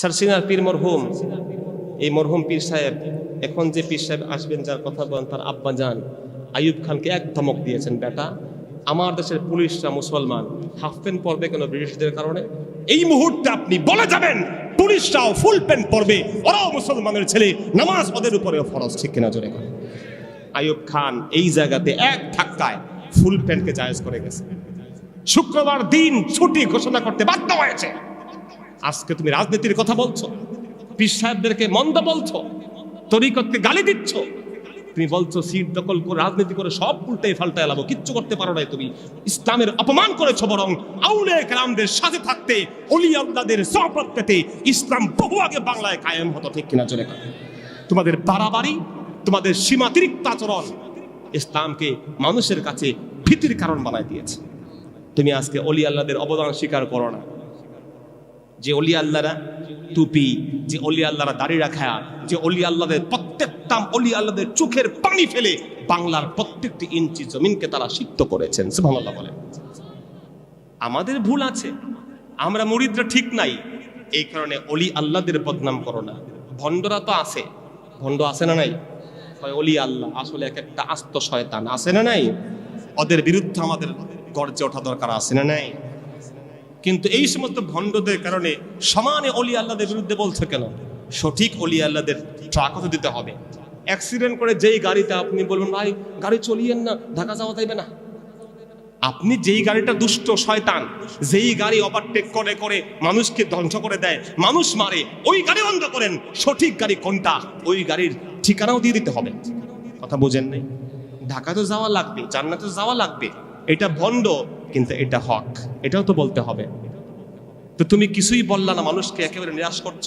সারসিনার পীর মরহুম, এই মরহুম পীর সাহেব, এখন যে পীর সাহেব আসবেন যার কথা বলেন, তার আব্বা যান, আইয়ুব খানকে এক ধমক দিয়েছেন, বেটা, আমার দেশের পুলিশরা মুসলমান হাফ প্যান্ট পরবে কেন ব্রিটিশদের কারণে? এই মুহূর্তে আপনি বলে যাবেন, পুলিশরাও ফুল প্যান্ট পরবে, ওরাও মুসলমানের ছেলে, নামাজ ওদের উপরেও ফরজ, ঠিক কিনা জোরে করে আইয়ুব খান এই জায়গাতে এক ধাক্কায় ফুল প্যান্টকে জায়েজ করে গেছে। শুক্রবার দিন ছুটি ঘোষণা করতে বাধ্য হয়েছে। আজকে তুমি রাজনীতির কথা বলছো, পীর সাহেবদেরকে মন্দ বলছো, তরিকতকে গালি দিচ্ছ। তুমি বলছো, সিট দখল করে, রাজনীতি করে সব উল্টে ফাল্টায় এলাবো, কিচ্ছু করতে পারো না তুমি। ইসলামের অপমান করেছ বরং আউলে কালামদের সাথে থাকতে, অলি আল্লাদের সহপত পেতে ইসলাম বহু আগে বাংলায় কায়েম হতো, ঠিক কিনা চলে তোমাদের বাড়াবাড়ি তোমাদের সীমাতিরিক্ত আচরণ ইসলামকে মানুষের কাছে ভীতির কারণ বানায় দিয়েছে। তুমি আজকে অলি আল্লাদের অবদান স্বীকার করো না। যে অলি আল্লাহরা টুপি, যে অলি আল্লাহরা দাড়ি রাখা, যে অলি আল্লাহদের প্রত্যেকটা অলি আল্লাহদের চোখের পানি ফেলে বাংলার প্রত্যেকটি ইঞ্চি জমিনকে তারা সিদ্ধ করেছেন। সুবহানাল্লাহ বলেন। আমাদের ভুল আছে। আমরা মুরিদরা ঠিক নাই। এই কারণে অলি আল্লাহদের বদনাম করো না। ভণ্ডরা তো আছে। ভণ্ড আছে না নাই? অলি আল্লাহ। আসলে এক একটা আস্ত শয়তান আছে না নাই? ওদের বিরুদ্ধে আমাদের গর্জে ওঠা দরকার আছে না নাই? কিন্তু এই সমস্ত ভণ্ডদের কারণে সমানে অলি আল্লাহদের বিরুদ্ধে বলছে কেন? সঠিক অলি আল্লাহদের ট্রাকও তো দিতে হবে। অ্যাক্সিডেন্ট করে যেই গাড়িতে আপনি বলবেন, ভাই, গাড়ি চলিয়েন না, ঢাকা যাওয়া যাইবে না। আপনি যেই গাড়িটা দুষ্ট শয়তান, যেই গাড়ি ওভারটেক করে করে মানুষকে ধ্বংস করে দেয়, মানুষ মারে, ওই গাড়ি বন্ধ করেন। সঠিক গাড়ি কোনটা? ওই গাড়ির ঠিকানাও দিয়ে দিতে হবে। কথা বোঝেন নাই? ঢাকা তো যাওয়া লাগবে, জান্নাতে যাওয়া লাগবে। এটা ভণ্ড কিন্তু এটা হক, এটাও তো বলতে হবে। তো তুমি কিছুই বললা না, মানুষকে একেবারে নিরাশ করছ।